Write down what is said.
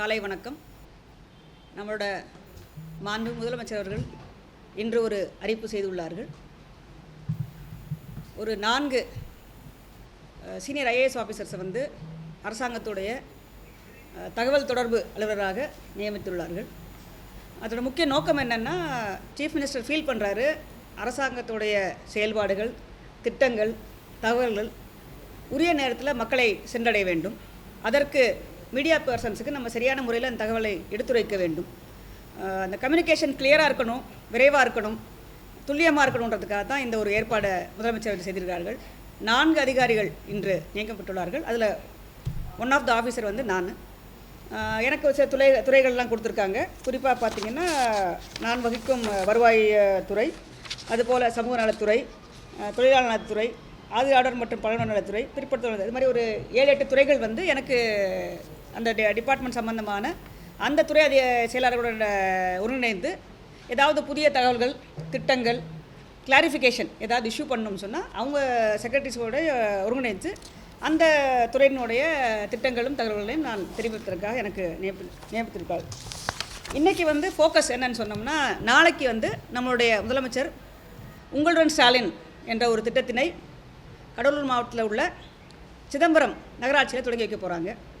காலை வணக்கம். நம்மளோட மாண்பு முதலமைச்சர் அவர்கள் இன்று ஒரு அறிவிப்பு செய்துள்ளார்கள். ஒரு நான்கு சீனியர் ஐஏஎஸ் ஆஃபீஸர்ஸை வந்து அரசாங்கத்துடைய தகவல் தொடர்பு அலுவலராக நியமித்துள்ளார்கள். அதோட முக்கிய நோக்கம் என்னென்னா சீஃப் மினிஸ்டர் ஃபீல் பண்ணுறாரு அரசாங்கத்துடைய செயல்பாடுகள் திட்டங்கள் தகவல்கள் உரிய நேரத்தில் மக்களை சென்றடைய வேண்டும். அதற்கு மீடியா பர்சன்ஸுக்கு நம்ம சரியான முறையில் அந்த தகவலை எடுத்துரைக்க வேண்டும். அந்த கம்யூனிகேஷன் கிளியராக இருக்கணும் விரைவாக இருக்கணும் துல்லியமாக இருக்கணுன்றதுக்காக தான் இந்த ஒரு ஏற்பாடை முதலமைச்சர் செய்திருக்கிறார்கள். நான்கு அதிகாரிகள் இன்று நியமிக்கப்பட்டுள்ளார்கள். அதில் ஒன் ஆஃப் த ஆஃபீஸர் வந்து நான். எனக்கு சில துறை துறைகள்லாம் கொடுத்துருக்காங்க. குறிப்பாக பார்த்தீங்கன்னா நான் வகிக்கும் வருவாய் துறை அதுபோல் சமூக நலத்துறை தொழிலாளர் நலத்துறை ஆதியாளர் மற்றும் பழங்குடியினர் நலத்துறை பிற்படுத்தல் இது மாதிரி ஒரு ஏழு எட்டு துறைகள் வந்து எனக்கு அந்த டிபார்ட்மெண்ட் சம்பந்தமான அந்த துறை அதிக செயலாளர்களுடன் ஒருங்கிணைந்து ஏதாவது புதிய தகவல்கள் திட்டங்கள் கிளாரிஃபிகேஷன் ஏதாவது இஷ்யூ பண்ணணும்னு சொன்னால் அவங்க செக்ரட்டரிஸோட ஒருங்கிணைத்து அந்த துறையினுடைய திட்டங்களும் தகவல்களையும் நான் தெரிவிப்பதற்காக எனக்கு நியமி நியமித்திருக்காள் இன்றைக்கி வந்து ஃபோக்கஸ் என்னன்னு சொன்னோம்னா நாளைக்கு வந்து நம்மளுடைய முதலமைச்சர் உங்களுடன் ஸ்டாலின் என்ற ஒரு திட்டத்தினை கடலூர் மாவட்டத்தில் உள்ள சிதம்பரம் நகராட்சியில் தொடங்கி வைக்க போகிறாங்க